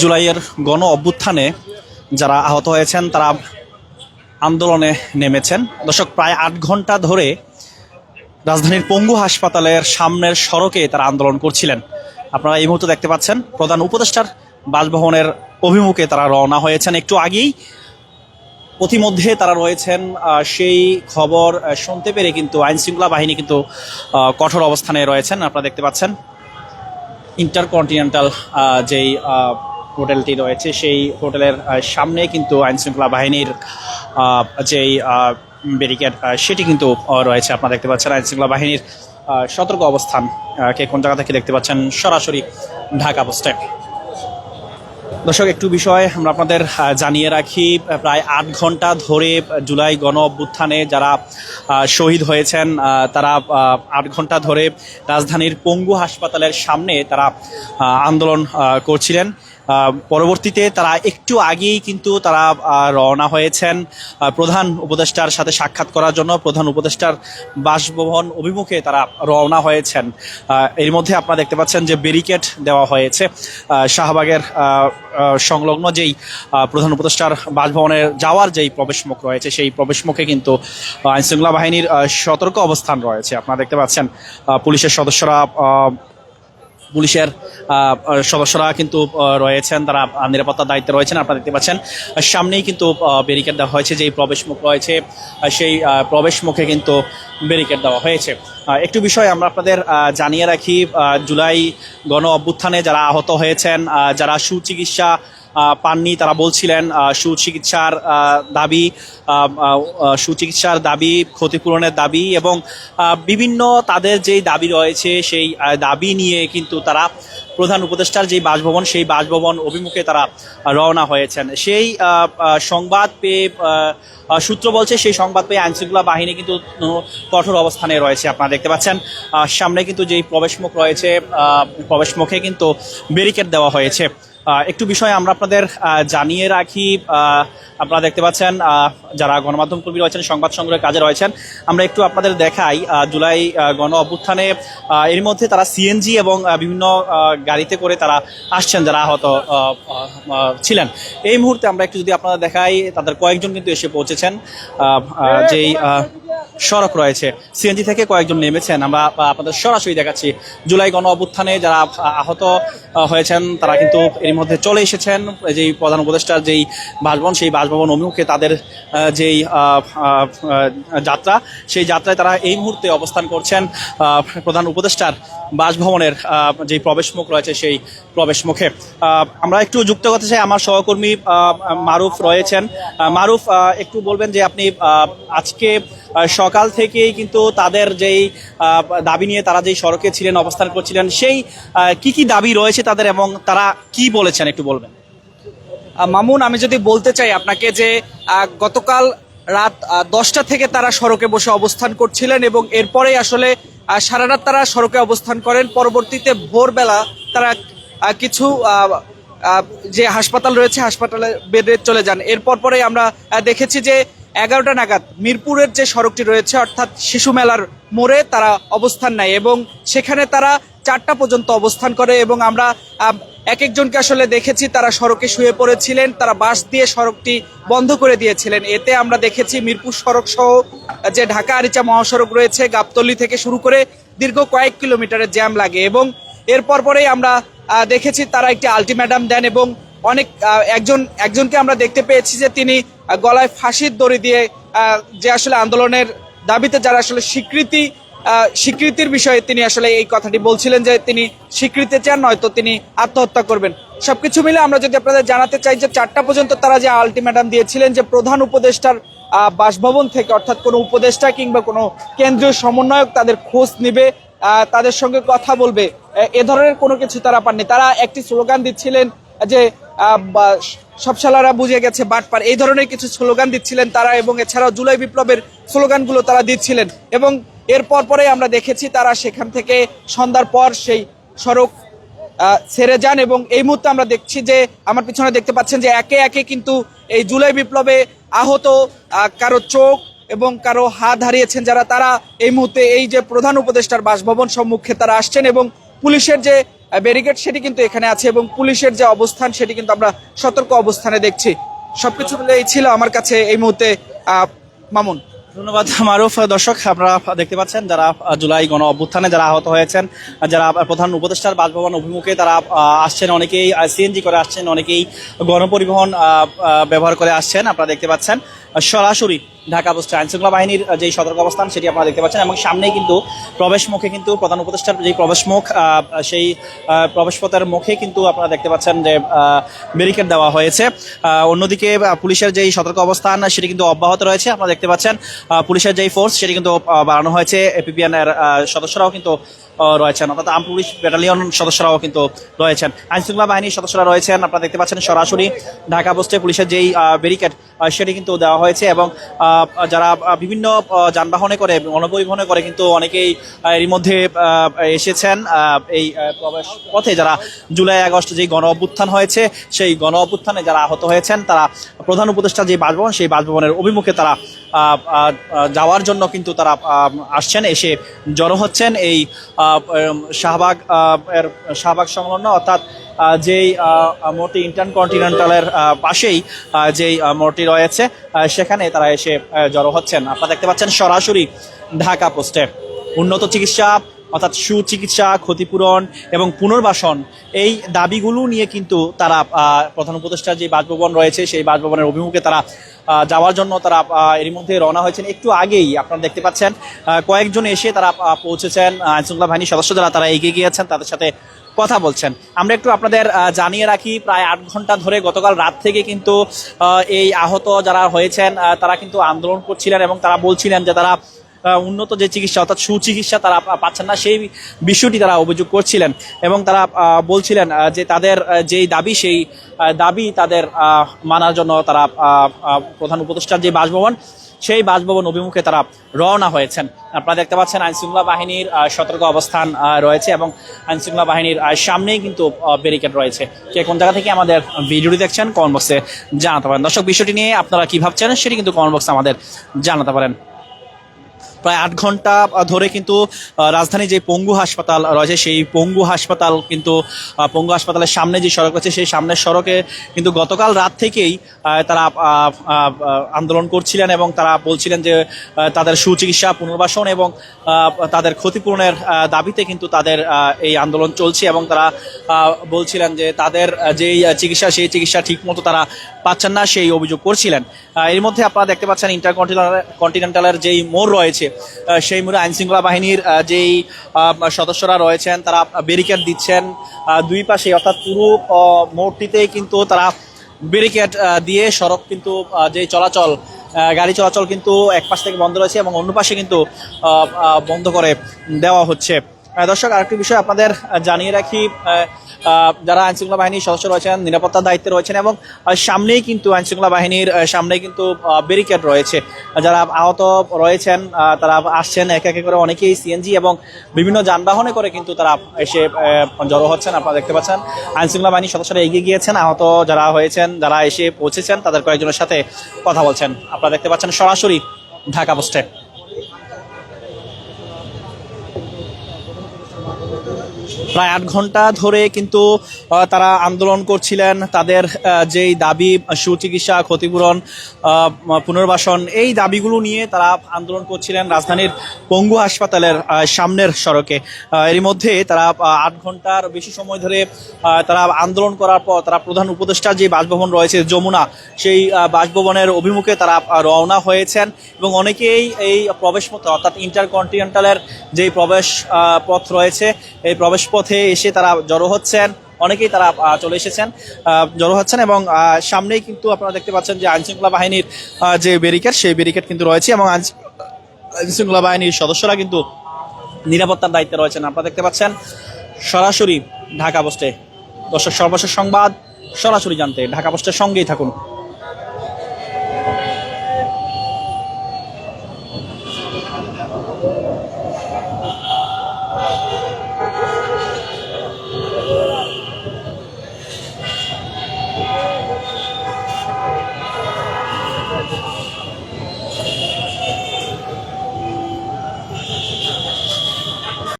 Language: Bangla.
জুলাইয়ের গণ অভ্যুত্থানে যারা আহত হয়েছেন, তারা আন্দোলনে নেমেছেন। দর্শক, প্রায় আট ঘণ্টা ধরে রাজধানীর পঙ্গু হাসপাতালের সামনের সড়কে তারা আন্দোলন করছিলেন। আপনারা এই মুহূর্তে দেখতে পাচ্ছেন, প্রধান উপদেষ্টার বাসভবনের অভিমুখে তারা রওনা হয়েছেন। একটু আগেই প্রতিমধ্যে তারা রয়েছেন সেই খবর শুনতে পেরে কিন্তু আইনশৃঙ্খলা বাহিনী কিন্তু কঠোর অবস্থানে রয়েছেন। আপনারা দেখতে পাচ্ছেন ইন্টারকন্টিনেন্টাল যেই হোটেলটি রয়েছে, সেই হোটেলের সামনে কিন্তু আইনশৃঙ্খলা বাহিনীর যেই ব্যারিকেড সেটি কিন্তু রয়েছে। আপনারা দেখতে পাচ্ছেন আইনশৃঙ্খলা বাহিনীর সতর্ক অবস্থান কে কোন জায়গা থেকে দেখতে পাচ্ছেন? সরাসরি ঢাকা পোস্টে। দর্শক, একটু বিষয় আমরা আপনাদের জানিয়ে রাখি। প্রায় আট ঘণ্টা ধরে জুলাই গণ অভ্যুত্থানে যারা শহীদ হয়েছেন তারা আট ঘণ্টা ধরে রাজধানীর পঙ্গু হাসপাতালের সামনে তারা আন্দোলন করছিলেন। পরবর্তীতে তারা একটু আগেই কিন্তু তারা রওনা হয়েছেন। প্রধান উপদেষ্টার সাথে সাক্ষাৎ করার জন্য প্রধান উপদেষ্টার বাসভবন অভিমুখে তারা রওনা হয়েছেন। এর মধ্যে আপনারা দেখতে পাচ্ছেন যে ব্যারিকেড দেওয়া হয়েছে। শাহবাগের সংলগ্ন যেই প্রধান উপদেষ্টার বাসভবনে যাওয়ার যেই প্রবেশমুখ রয়েছে, সেই প্রবেশমুখে কিন্তু আইন শৃঙ্খলা বাহিনীর সতর্ক অবস্থান রয়েছে। আপনারা দেখতে পাচ্ছেন পুলিশের সদস্যরা পুলিশের সদস্যরা কিন্তু রয়েছেন, তারা নিরাপত্তার দায়িত্বে রয়েছেন, আপনারা দেখতে পাচ্ছেন। সামনেই কিন্তু ব্যারিকেড দেওয়া হয়েছে, যেই প্রবেশমুখ রয়েছে সেই প্রবেশমুখে কিন্তু ব্যারিকেড দেওয়া হয়েছে। একটু বিষয় আমরা আপনাদের জানিয়ে রাখি জুলাই গণ অভ্যুত্থানে যারা আহত হয়েছেন যারা সুচিকিৎসা পাননি। তারা বলছিলেন সুচিকিৎসার দাবি সুচিকিৎসার দাবি, ক্ষতিপূরণের দাবি এবং বিভিন্ন তাদের যেই দাবি রয়েছে, সেই দাবি নিয়ে কিন্তু তারা প্রধান উপদেষ্টার যেই বাসভবন, সেই বাসভবন অভিমুখে তারা রওনা হয়েছেন। সেই সংবাদ পেয়ে সূত্র বলছে, সেই সংবাদ পেয়ে আইনশৃঙ্খলা বাহিনী কিন্তু কঠোর অবস্থানে রয়েছে। আপনারা দেখতে পাচ্ছেন সামনে কিন্তু যেই প্রবেশমুখ রয়েছে প্রবেশমুখে কিন্তু ব্যারিকেড দেওয়া হয়েছে। একটু বিষয় আমরা আপনাদের জানিয়ে রাখি। আপনারা দেখতে পাচ্ছেন যারা গণমাধ্যম কর্মী রয়েছেন সংবাদ সংগ্রহের কাজে রয়েছেন আমরা একটু আপনাদের দেখাই জুলাই গণ অভ্যুত্থানে এর মধ্যে তারা সিএনজি এবং বিভিন্ন গাড়িতে করে তারা আসছেন যারা আহত আহ, আহ, আহ, ছিলেন। এই মুহূর্তে আমরা একটু যদি আপনারা দেখাই তাদের কয়েকজন কিন্তু এসে পৌঁছেছেন যেই সড়ক রয়েছে। সিএনজি থেকে কয়েকজন নেমেছেন। আমরা আপনাদের সরাসরি দেখাচ্ছি। জুলাই গণ অভ্যুত্থানে যারা আহত হয়েছেন, তারা কিন্তু এর মধ্যে চলে এসেছেন। যেই প্রধান উপদেষ্টার যেই বাসভবন, সেই বাসভবন অভিমুখে তাদের যেই যাত্রা, সেই যাত্রায় তারা এই মুহূর্তে অবস্থান করছেন। প্রধান উপদেষ্টার বাসভবনের যেই প্রবেশমুখ রয়েছে, সেই প্রবেশমুখে। আমরা একটু যুক্ত করতে চাই। আমার সহকর্মী মারুফ রয়েছেন। মারুফ একটু বলবেন যে আপনি আজকে সকাল থেকেই কিন্তু তাদের যেই দাবি নিয়ে তারা যেই সড়কে ছিলেন, অবস্থান করছিলেন, সেই কি কি দাবি রয়েছে তাদের এবং তারা কি বলেছেন একটু বলবেন? মামুন, আমি যদি বলতে চাই আপনাকে যে গতকাল রাত দশটা থেকে তারা সড়কে বসে অবস্থান করছিলেন এবং এরপরেই আসলে সারা রাত তারা সড়কে অবস্থান করেন। পরবর্তীতে ভোরবেলা তারা কিছু যে হাসপাতাল রয়েছে, হাসপাতালে বেডে চলে যান। এরপর পরে আমরা দেখেছি যে এগারোটা নাগাদ মিরপুরের যে সড়কটি রয়েছে, অর্থাৎ শিশু মেলার মোড়ে তারা অবস্থান নেয় এবং সেখানে তারা চারটা পর্যন্ত অবস্থান করে এবং আমরা এক একজনকে আসলে দেখেছি, তারা সড়কে শুয়ে পড়েছিলেন, তারা বাস দিয়ে সড়কটি বন্ধ করে দিয়েছিলেন। এতে আমরা দেখেছি মিরপুর সড়ক সহ যে ঢাকা আরিচা মহাসড়ক রয়েছে, গাবতলি থেকে শুরু করে দীর্ঘ কয়েক কিলোমিটারের জ্যাম লাগে এবং এরপর পরেই আমরা দেখেছি তারা একটি আলটিমেটাম দেন এবং অনেক একজন, একজনকে আমরা দেখতে পেয়েছি যে তিনি গলায় ফাঁসির দড়ি দিয়ে যে আসলে আন্দোলনের দাবিতে যারা আসলে স্বীকৃতি স্বীকৃতির বিষয়ে তিনি আসলে এই কথাটি বলছিলেন যে তিনি স্বীকৃতি চান, নয়তো তিনি আত্মহত্যা করবেন। সবকিছু মিলে আমরা যদি আপনাদের জানাতে চাই যে চারটা পর্যন্ত তারা যে আলটিমেটাম দিয়েছিলেন যে প্রধান উপদেষ্টার বাসভবন থেকে, অর্থাৎ কোনো উপদেষ্টা কিংবা কোনো কেন্দ্রীয় সমন্বয়ক তাদের খোঁজ নিবে তাদের সঙ্গে কথা বলবে এ- ধরনের কোনো কিছু তারা পাননি। তারা একটি স্লোগান দিচ্ছিলেন যে সব শালারা বুঝে গেছে বাটপার। এই ধরনের কিছু স্লোগান দিচ্ছিলেন তারা এবং এছাড়াও জুলাই বিপ্লবের স্লোগানগুলো তারা দিচ্ছিলেন। এবং এরপর পরে আমরা দেখেছি তারা সেখান থেকে সন্ধ্যার পর সেই সড়ক ছেড়ে যান এবং এই মুহূর্তে আমরা দেখছি যে আমার পিছনে দেখতে পাচ্ছেন যে একে একে কিন্তু এই জুলাই বিপ্লবে আহত কারও চোখ এবং কারও হাত হারিয়েছেন যারা, তারা এই মুহূর্তে এই যে প্রধান উপদেষ্টার বাসভবন সম্মুখে তারা আসছেন এবং পুলিশের যে ব্যারিকেড সেটি কিন্তু এখানে আছে এবং পুলিশের যে অবস্থান সেটি কিন্তু আমরা সতর্ক অবস্থানে দেখছি। সবকিছু মিলে এই ছিল আমার কাছে এই মুহূর্তে মামুন। ধন্যবাদ, মারুফ। দর্শক, আপনারা দেখতে পাচ্ছেন যারা জুলাই গণ অভ্যুত্থানে যারা আহত হয়েছেন যারা প্রধান উপদেষ্টার বাসভবন অভিমুখে তারা আসছেন, অনেকেই সিএনজি করে আসছেন, অনেকেই গণপরিবহন ব্যবহার করে আসছেন, আপনারা দেখতে পাচ্ছেন। সরাসরি ঢাকা পোস্ট আইন শৃঙ্খলা বাহিনীর যে সতর্ক অবস্থান সেটি আপনারা দেখতে পাচ্ছেন এবং সামনেই কিন্তু প্রবেশ মুখে কিন্তু প্রধান উপদেষ্টার যে প্রবেশ মুখ সেই আহ, প্রবেশ পথের মুখে কিন্তু আপনারা দেখতে পাচ্ছেন যে ব্যারিকেড দেওয়া হয়েছে। অন্যদিকে পুলিশের যেই সতর্ক অবস্থান সেটি কিন্তু অব্যাহত রয়েছে। আপনারা দেখতে পাচ্ছেন পুলিশের যেই ফোর্স সেটি কিন্তু বাড়ানো হয়েছে। এপিপিএন এর সদস্যরাও কিন্তু রয়েছেন। অর্থাৎ আম পুলিশ ব্যাটালিয়ন সদস্যরাও কিন্তু রয়েছেন। আইন শৃঙ্খলা বাহিনীর সদস্যরা রয়েছেন। আপনারা দেখতে পাচ্ছেন সরাসরি ঢাকা পোস্টে পুলিশের যেই ব্যারিকেড সেটি কিন্তু দেওয়া হয়েছে এবং যারা বিভিন্ন যানবাহনে করে গণপরিবহনে করে কিন্তু অনেকেই এর মধ্যে এসেছেন এই প্রবেশ পথে যারা জুলাই আগস্ট যেই গণ অভ্যুত্থান হয়েছে, সেই গণ অভ্যুত্থানে যারা আহত হয়েছেন, তারা প্রধান উপদেষ্টা যে বাসভবন সেই বাসভবনের অভিমুখে তারা যাওয়ার জন্য কিন্তু তারা আসছেন এসে জড়ো হচ্ছেন। এই শাহবাগ এর শাহবাগ সংলগ্ন অর্থাৎ যেই আহ, মোড়টি ইন্টার্ন কন্টিনেন্টালের পাশেই যেই মোড়টি রয়েছে সেখানে তারা এসে জড়ো হচ্ছেন। আপনারা দেখতে পাচ্ছেন সরাসরি ঢাকা পোস্টে। উন্নত চিকিৎসা অর্থাৎ সুচিকিৎসা, ক্ষতিপূরণ এবং পুনর্বাসন এই দাবিগুলো নিয়ে কিন্তু তারা প্রধান উপদেষ্টার যে বাসভবন রয়েছে, সেই বাসভবনের অভিমুখে তারা যাওয়ার জন্য তারা এরই মধ্যে রওনা হয়েছেন। একটু আগেই আপনারা দেখতে পাচ্ছেন কয়েকজন এসে তারা পৌঁছেছেন। আইন শৃঙ্খলা বাহিনীর সদস্য যারা, তারা এগিয়ে গিয়েছেন, তাদের সাথে কথা বলছেন। আমরা একটু আপনাদের জানিয়ে রাখি, প্রায় আট ঘণ্টা ধরে গতকাল রাত থেকে কিন্তু এই আহত যারা হয়েছেন তারা কিন্তু আন্দোলন করছিলেন এবং তারা বলছিলেন যে তারা উন্নত যে চিকিৎসা, অর্থাৎ সুচিকিৎসা তারা পাচ্ছেন না, সেই বিষয়টি তারা অভিযোগ করছিলেন এবং তারা বলছিলেন যে তাদের যেই দাবি, সেই দাবি তাদের মানার জন্য তারা প্রধান উপদেষ্টার যে বাসভবন, সেই বাসভবন অভিমুখে তারা রওনা হয়েছেন। আপনারা দেখতে পাচ্ছেন আইনশৃঙ্খলা বাহিনীর সতর্ক অবস্থান রয়েছে এবং আইনশৃঙ্খলা বাহিনীর সামনেই কিন্তু ব্যারিকেড রয়েছে। কে কোন জায়গা থেকে আমাদের ভিডিওটি দেখছেন, কমেন্ট বক্সে জানাতে পারেন। দর্শক, বিষয়টি নিয়ে আপনারা কী ভাবছেন, সেটি কিন্তু কমেন্ট বক্সে আমাদের জানাতে পারেন। প্রায় আট ঘণ্টা ধরে কিন্তু রাজধানী যে পঙ্গু হাসপাতাল রয়েছে, সেই পঙ্গু হাসপাতাল কিন্তু পঙ্গু হাসপাতালের সামনে যে সড়ক আছে সেই সামনের সড়কে কিন্তু গতকাল রাত থেকেই তারা আন্দোলন করছিলেন এবং তারা বলছিলেন যে তাদের সুচিকিৎসা, পুনর্বাসন এবং তাদের ক্ষতিপূরণের দাবিতে কিন্তু তাদের এই আন্দোলন চলছে এবং তারা বলছিলেন যে তাদের যেই চিকিৎসা, সেই চিকিৎসা ঠিকমতো তারা পাচ্ছেন না, সেই অভিযোগ করছিলেন। এর মধ্যে আপনারা দেখতে পাচ্ছেন ইন্টারকন্টিনেন্টাল কন্টিনেন্টালের যেই মোড় রয়েছে সেই মোড়ে আইন শৃঙ্খলা বাহিনীর যেই সদস্যরা রয়েছেন, তারা ব্যারিকেড দিচ্ছেন। দুই পাশে অর্থাৎ পুরো মোড়টিতেই কিন্তু তারা ব্যারিকেড দিয়ে সড়ক কিন্তু যেই চলাচল গাড়ি চলাচল কিন্তু এক পাশ থেকে বন্ধ রয়েছে এবং অন্য পাশে কিন্তু বন্ধ করে দেওয়া হচ্ছে। দর্শক, আরেকটি বিষয় আপনাদের জানিয়ে রাখি যারা আইনশৃঙ্খলা বাহিনীর সদস্য রয়েছেন নিরাপত্তার দায়িত্বে রয়েছেন এবং সামনেই কিন্তু আইনশৃঙ্খলা বাহিনীর আহ, সামনেই কিন্তু ব্যারিকেড রয়েছে। যারা আহত রয়েছেন তারা আসছেন এক একে করে অনেকেই সিএনজি এবং বিভিন্ন যানবাহনে করে কিন্তু তারা এসে জড়ো হচ্ছেন আপনারা দেখতে পাচ্ছেন। আইনশৃঙ্খলা বাহিনীর সদস্যরা এগিয়ে গিয়েছেন আহত যারা হয়েছেন যারা এসে পৌঁছেছেন তাদের কয়েকজনের সাথে কথা বলছেন। আপনারা দেখতে পাচ্ছেন সরাসরি ঢাকা পোস্টে। প্রায় আট ঘণ্টা ধরে কিন্তু তারা আন্দোলন করছিলেন। তাদের যেই দাবি, সুচিকিৎসা, ক্ষতিপূরণ পুনর্বাসন, এই দাবিগুলো নিয়ে তারা আন্দোলন করছিলেন রাজধানীর পঙ্গু হাসপাতালের সামনের সড়কে। এরই মধ্যে তারা আট ঘণ্টার বেশি সময় ধরে তারা আন্দোলন করার পর তারা প্রধান উপদেষ্টার যে বাসভবন রয়েছে, যমুনা, সেই বাসভবনের অভিমুখে তারা রওনা হয়েছেন। এবং অনেকেই এই প্রবেশ পথে অর্থাৎ ইন্টারকন্টিনেন্টালের যেই প্রবেশ পথ রয়েছে রয়েছে। এই প্রবেশ পথে এসে তারা জড়ো হচ্ছেন। অনেকেই তারা চলে এসেছেন জড়ো হচ্ছেন এবং সামনেই কিন্তু আপনারা দেখতে পাচ্ছেন যে আইনশৃঙ্খলা বাহিনীর যে ব্যারিকেড, সেই ব্যারিকেড কিন্তু রয়েছে এবং আইনশৃঙ্খলা বাহিনীর সদস্যরা কিন্তু নিরাপত্তার দায়িত্বে রয়েছেন। আপনারা দেখতে পাচ্ছেন সরাসরি ঢাকা পোস্টে। দর্শক, সর্বশেষ সংবাদ সরাসরি জানতে ঢাকা পোস্টের সঙ্গেই থাকুন। Amém.